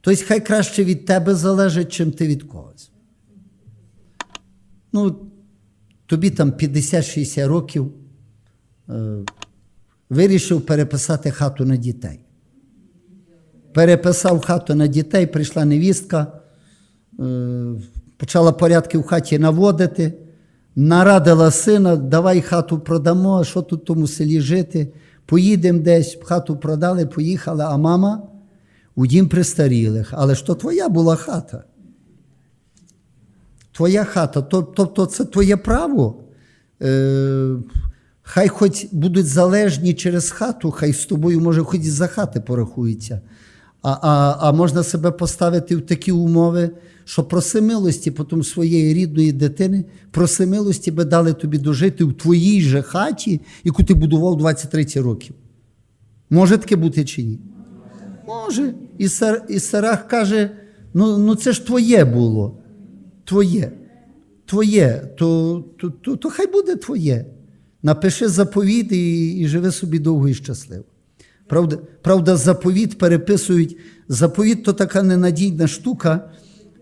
Тобто, хай краще від тебе залежить, чим ти від когось. Ну, тобі там 50-60 років е, вирішив переписати хату на дітей. Переписав хату на дітей, прийшла невістка, е, почала порядки в хаті наводити, нарадила сина, давай хату продамо, а що тут в тому селі жити. Поїдемо десь, хату продали, поїхали, а мама у дім престарілих. Але ж то твоя була хата. Твоя хата, Тоб- тобто це твоє право. Е, хай хоч будуть залежні через хату, хай з тобою, може, хоч і за хати порахуються. А, а, а можна себе поставити в такі умови, що проси милості потім своєї рідної дитини, проси милості би дали тобі дожити в твоїй же хаті, яку ти будував 20-30 років. Може таке бути чи ні? Може. І, Сар, і Сарах каже: ну, ну це ж твоє було. Твоє. Твоє, то, то, то, то хай буде твоє. Напиши заповіт і, і живи собі довго і щасливо. Правда, правда, заповіт переписують. Заповіт то така ненадійна штука,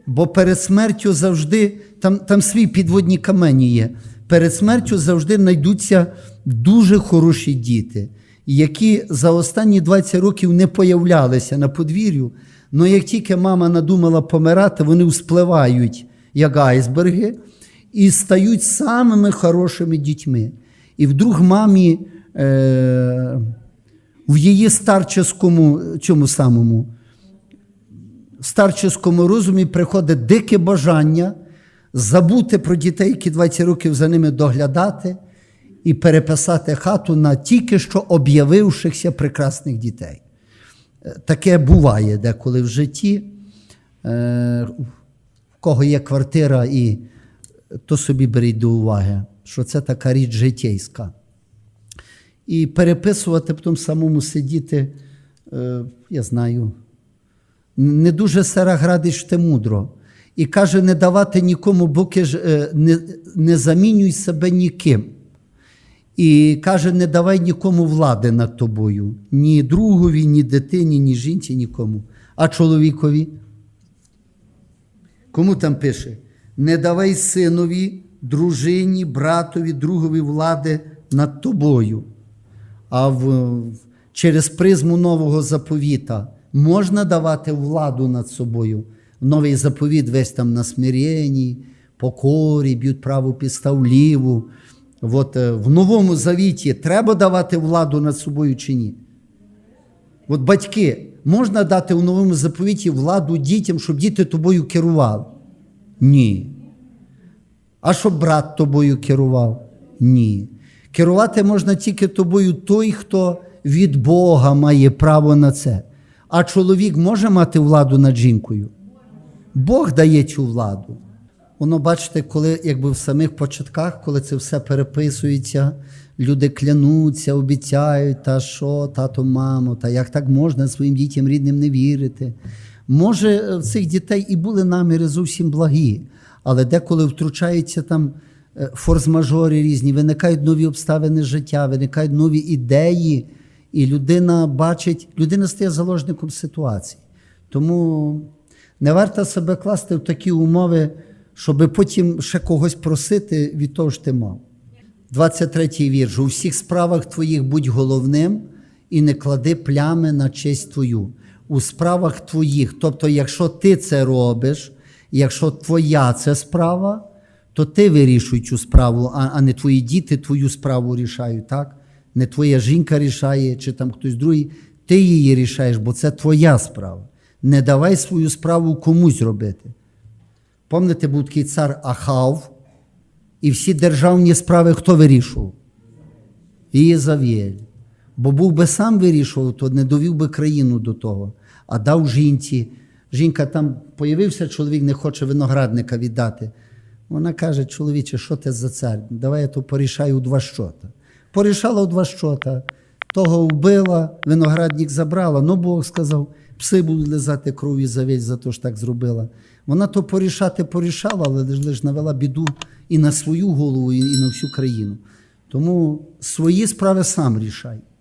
бо перед смертю завжди, там, там свій підводні камені є. Перед смертю завжди знайдуться дуже хороші діти, які за останні 20 років не появлялися на подвір'ю. але як тільки мама надумала помирати, вони вспливають, як айсберги, і стають самими хорошими дітьми. І вдруг мамі е, в її старческому цьому самому старческому розумі приходить дике бажання забути про дітей, які 20 років за ними доглядати, і переписати хату на тільки що об'явившихся прекрасних дітей. Е, Таке буває деколи в житті. Е, В кого є квартира, і то собі беріть до уваги, що це така річ житейська. І переписувати, потім самому сидіти, е, я знаю, не дуже Сара Градич те мудро. І каже, не давати нікому, поки ж е, не, не замінюй себе ніким. І каже, не давай нікому влади над тобою. Ні другові, ні дитині, ні жінці, нікому. А чоловікові? Кому там пише? Не давай синові, дружині, братові, другові влади над тобою. А в, через призму нового заповіта можна давати владу над собою. Новий заповіт весь там на смиренні, покорі, б'ють праву підстав ліву. От, е, в новому завіті треба давати владу над собою чи ні? От батьки, можна дати в новому заповіті владу дітям, щоб діти тобою керували? Ні. А щоб брат тобою керував? Ні. Керувати можна тільки тобою той, хто від Бога має право на це. А чоловік може мати владу над жінкою? Бог дає цю владу. Воно, бачите, коли якби в самих початках, коли це все переписується, люди клянуться, обіцяють, та що, тато, мамо, та як так можна своїм дітям рідним не вірити. Може, в цих дітей і були наміри зовсім благі, але деколи втручаються там е, форс-мажори різні, виникають нові обставини життя, виникають нові ідеї, і людина бачить, людина стає заложником ситуації. Тому не варто себе класти в такі умови, щоб потім ще когось просити від того ж ти мав. 23-й вірш. У всіх справах твоїх будь головним і не клади плями на честь твою. У справах твоїх, тобто, якщо ти це робиш, якщо твоя це справа, то ти вирішуй цю справу, а, не твої діти твою справу рішають, так? Не твоя жінка рішає, чи там хтось другий, ти її рішаєш, бо це твоя справа. Не давай свою справу комусь робити. Пам'ятаєте, був такий цар Ахав, і всі державні справи хто вирішував? Єзавєль. Бо був би сам вирішував, то не довів би країну до того, а дав жінці. Жінка там появився, чоловік не хоче виноградника віддати. Вона каже: чоловіче, що ти за цар? Давай я то порішаю у два щота. Порішала у два щота, того вбила, виноградник забрала. Ну Бог сказав, пси будуть лизати крові завесь за те, що так зробила. Вона то порішати порішала, але лиш навела біду і на свою голову, і на всю країну. Тому свої справи сам рішай.